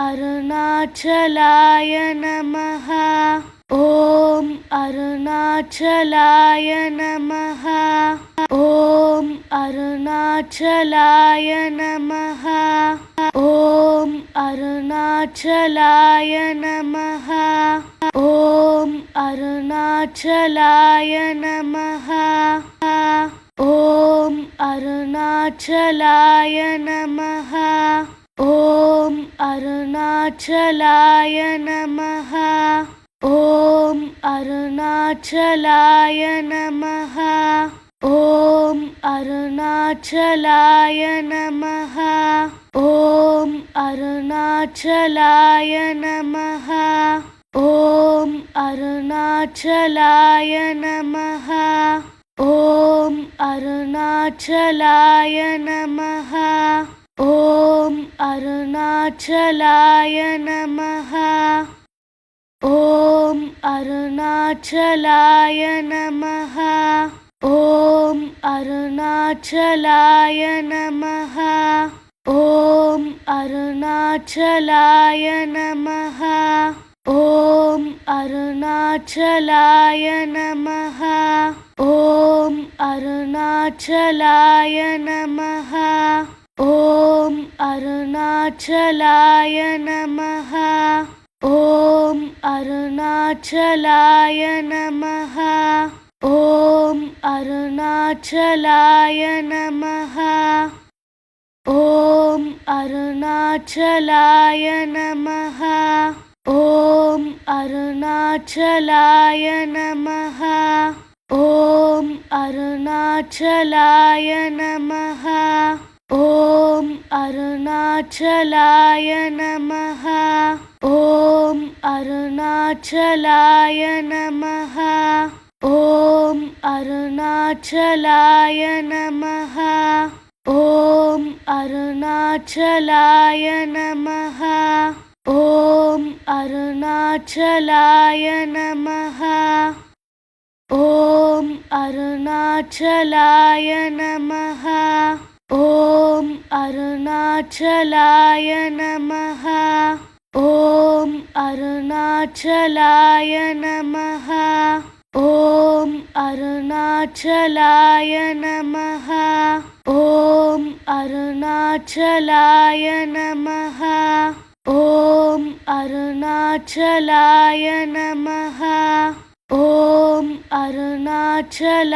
அருணாச்சலாய நமஹா. ஓம் அருணாச்சலாய நமஹா. ஓம் அருணாச்சலாய நமஹா. ஓம் அருணாச்சலாய நமஹா. ஓம் அருணாச்சலாய நமஹா. ஓம் அருணாச்சலாய நமஹா. ஓம் அருணாச்சலாய நமः ஓம் அருணாச்சலாய நமः ஓம் அருணாச்சலாய நமः ஓம் அருணாச்சலாய நமः ஓம் அருணாச்சலாய நமः ஓம் அருணாச்சலாய நமः ஓம் அருணாச்சலாய நமः ஓம் அருணாச்சலாய நமः ஓம் அருணாச்சலாய நமः ஓம் அருணாச்சலாய நமः ஓம் அருணாச்சலாய நமः ஓம் அருணாச்சலாய நமः ஓம் அருணாச்சலாய நமஹா. ஓம் அருணாச்சலாய நமஹா. ஓம் அருணாச்சலாய நமஹா. ஓம் அருணாச்சலாய நமஹா. ஓம் அருணாச்சலாய நமஹா. ஓம் அருணாச்சலாய நமஹா. ஓம் அருணாச்சலாய நமः ஓம் அருணாச்சலாய நமः ஓம் அருணாச்சலாய நமः ஓம் அருணாச்சலாய நமः ஓம் அருணாச்சலாய நமः ஓம் அருணாச்சலாய நமः அருணாச்சலாய நமஹா. ஓம் அருணாச்சலாய நமஹா. ஓம் அருணாச்சலாய நமஹா. ஓம் அருணாச்சலாய நமஹா. ஓம் அருணாச்சலாய நமஹா. ஓம் அருணாச்சல